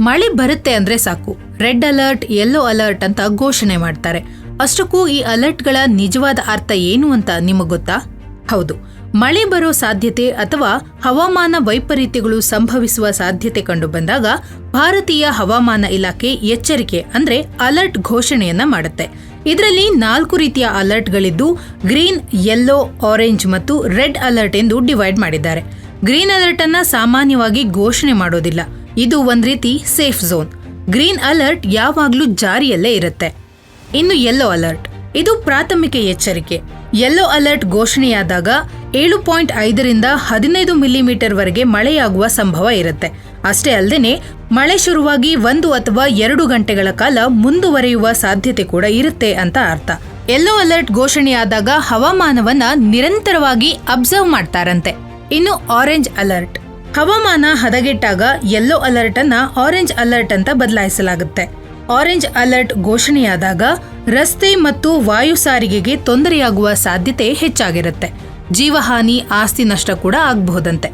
ಮಳೆ ಬರುತ್ತೆ ಅಂದ್ರೆ ಸಾಕು. ರೆಡ್ ಅಲರ್ಟ್ ಯೆಲ್ಲೋ ಅಲರ್ಟ್ ಅಂತ ಘೋಷಣೆ ಮಾಡ್ತಾರೆ. ಅಷ್ಟಕ್ಕೂ ಈ ಅಲರ್ಟ್ಗಳ ನಿಜವಾದ ಅರ್ಥ ಏನು ಅಂತ ನಿಮಗೆ ಗೊತ್ತಾ? ಹೌದು. ಮಳೆ ಬರೋ ಸಾಧ್ಯತೆ ಅಥವಾ ಹವಾಮಾನ ವೈಪರೀತ್ಯಗಳು ಸಂಭವಿಸುವ ಸಾಧ್ಯತೆ ಕಂಡು ಬಂದಾಗ ಭಾರತೀಯ ಹವಾಮಾನ ಇಲಾಖೆ ಎಚ್ಚರಿಕೆ ಅಂದ್ರೆ ಅಲರ್ಟ್ ಘೋಷಣೆಯನ್ನ ಮಾಡುತ್ತೆ. ಇದರಲ್ಲಿ ನಾಲ್ಕು ರೀತಿಯ ಅಲರ್ಟ್ಗಳಿದ್ದು ಗ್ರೀನ್ ಯೆಲ್ಲೋ ಆರೆಂಜ್ ಮತ್ತು ರೆಡ್ ಅಲರ್ಟ್ ಎಂದು ಡಿವೈಡ್ ಮಾಡಿದ್ದಾರೆ. ಗ್ರೀನ್ ಅಲರ್ಟ್ ಅನ್ನ ಸಾಮಾನ್ಯವಾಗಿ ಘೋಷಣೆ ಮಾಡೋದಿಲ್ಲ. ಇದು ಒಂದ್ ರೀತಿ ಸೇಫ್ ಝೋನ್ ಗ್ರೀನ್ ಅಲರ್ಟ್ ಯಾವಾಗ್ಲೂ ಜಾರಿಯಲ್ಲೇ ಇರುತ್ತೆ. ಇನ್ನು ಯೆಲ್ಲೋ ಅಲರ್ಟ್ ಇದು ಪ್ರಾಥಮಿಕ ಎಚ್ಚರಿಕೆ. ಯೆಲ್ಲೋ ಅಲರ್ಟ್ ಘೋಷಣೆಯಾದಾಗ ಏಳು ಪಾಯಿಂಟ್ ಐದರಿಂದ ಹದಿನೈದು ಮಿಲಿಮೀಟರ್ ವರೆಗೆ ಮಳೆಯಾಗುವ ಸಂಭವ ಇರುತ್ತೆ. ಅಷ್ಟೇ ಅಲ್ಲದೆ ಮಳೆ ಶುರುವಾಗಿ ಒಂದು ಅಥವಾ ಎರಡು ಗಂಟೆಗಳ ಕಾಲ ಮುಂದುವರೆಯುವ ಸಾಧ್ಯತೆ ಕೂಡ ಇರುತ್ತೆ ಅಂತ ಅರ್ಥ. ಯೆಲ್ಲೋ ಅಲರ್ಟ್ ಘೋಷಣೆಯಾದಾಗ ಹವಾಮಾನವನ್ನ ನಿರಂತರವಾಗಿ ಅಬ್ಸರ್ವ್ ಮಾಡ್ತಾರಂತೆ. ಇನ್ನು ಆರೆಂಜ್ ಅಲರ್ಟ್ ಹವಾಮಾನ ಹದಗೆಟ್ಟಾಗ ಯೆಲ್ಲೋ ಅಲರ್ಟ್ ಅನ್ನ ಆರೆಂಜ್ ಅಲರ್ಟ್ ಅಂತ ಬದಲಾಯಿಸಲಾಗುತ್ತೆ. ಆರೆಂಜ್ ಅಲರ್ಟ್ ಘೋಷಣೆಯಾದಾಗ ರಸ್ತೆ ಮತ್ತು ವಾಯು ಸಾರಿಗೆಗೆ ತೊಂದರೆಯಾಗುವ ಸಾಧ್ಯತೆ ಹೆಚ್ಚಾಗಿರುತ್ತೆ. ಜೀವಹಾನಿ, ಆಸ್ತಿ ನಷ್ಟ ಕೂಡ ಆಗಬಹುದಂತೆ.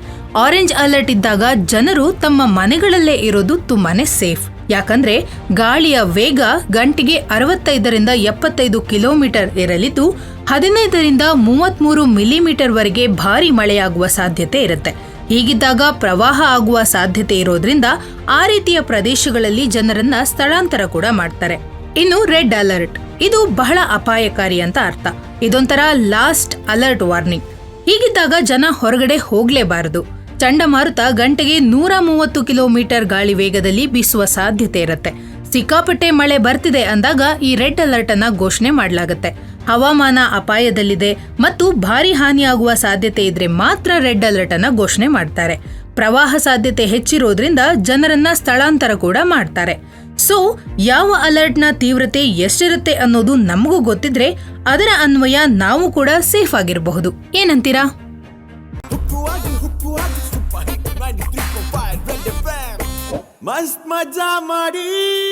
ಆರೆಂಜ್ ಅಲರ್ಟ್ ಇದ್ದಾಗ ಜನರು ತಮ್ಮ ಮನೆಗಳಲ್ಲೇ ಇರೋದು ತುಂಬಾನೇ ಸೇಫ್ ಯಾಕಂದ್ರೆ ಗಾಳಿಯ ವೇಗ ಗಂಟೆಗೆ ಅರವತ್ತೈದರಿಂದ ಎಪ್ಪತ್ತೈದು ಕಿಲೋಮೀಟರ್ ಇರಲಿದ್ದು ಹದಿನೈದರಿಂದ ಮಿಲಿಮೀಟರ್ ವರೆಗೆ ಭಾರಿ ಮಳೆಯಾಗುವ ಸಾಧ್ಯತೆ ಇರುತ್ತೆ. ಹೀಗಿದ್ದಾಗ ಪ್ರವಾಹ ಆಗುವ ಸಾಧ್ಯತೆ ಇರೋದ್ರಿಂದ ಆ ರೀತಿಯ ಪ್ರದೇಶಗಳಲ್ಲಿ ಜನರನ್ನ ಸ್ಥಳಾಂತರ ಕೂಡ ಮಾಡ್ತಾರೆ. ಇನ್ನು ರೆಡ್ ಅಲರ್ಟ್. ಇದು ಬಹಳ ಅಪಾಯಕಾರಿ ಅಂತ ಅರ್ಥ. ಇದೊಂಥರ ಲಾಸ್ಟ್ ಅಲರ್ಟ್ ವಾರ್ನಿಂಗ್. ಹೀಗಿದ್ದಾಗ ಜನ ಹೊರಗಡೆ ಹೋಗಲೇಬಾರದು. ಚಂಡಮಾರುತ ಗಂಟೆಗೆ ನೂರ ಮೂವತ್ತು ಕಿಲೋಮೀಟರ್ ಗಾಳಿ ವೇಗದಲ್ಲಿ ಬೀಸುವ ಸಾಧ್ಯತೆ ಇರುತ್ತೆ. ಸಿಕ್ಕಾಪಟ್ಟೆ ಮಳೆ ಬರ್ತಿದೆ ಅಂದಾಗ ಈ ರೆಡ್ ಅಲರ್ಟ್ ಅನ್ನ ಘೋಷಣೆ ಮಾಡಲಾಗುತ್ತೆ. ಹವಾಮಾನ ಅಪಾಯದಲ್ಲಿದೆ ಮತ್ತು ಭಾರಿ ಹಾನಿಯಾಗುವ ಸಾಧ್ಯತೆ ಇದ್ರೆ ಮಾತ್ರ ರೆಡ್ ಅಲರ್ಟ್ ಅನ್ನ ಘೋಷಣೆ ಮಾಡ್ತಾರೆ. ಪ್ರವಾಹ ಸಾಧ್ಯತೆ ಹೆಚ್ಚಿರೋದ್ರಿಂದ ಜನರನ್ನ ಸ್ಥಳಾಂತರ ಕೂಡ ಮಾಡ್ತಾರೆ. ಸೊ, ಯಾವ ಅಲರ್ಟ್ನ ತೀವ್ರತೆ ಎಷ್ಟಿರುತ್ತೆ ಅನ್ನೋದು ನಮಗೂ ಗೊತ್ತಿದ್ರೆ ಅದರ ಅನ್ವಯ ನಾವು ಕೂಡ ಸೇಫ್ ಆಗಿರಬಹುದು. ಏನಂತೀರಾ? ಹುಕ್ಕುವಾಗಿ ಹುಕ್ಕುವಾಗಿ ಸೂಪರ್ ಹಿಟ್ 93.5 ರೆಡ್ ಎಫ್ಎಂ ಮಸ್ತ್ ಮಜಾ ಮಾಡಿ.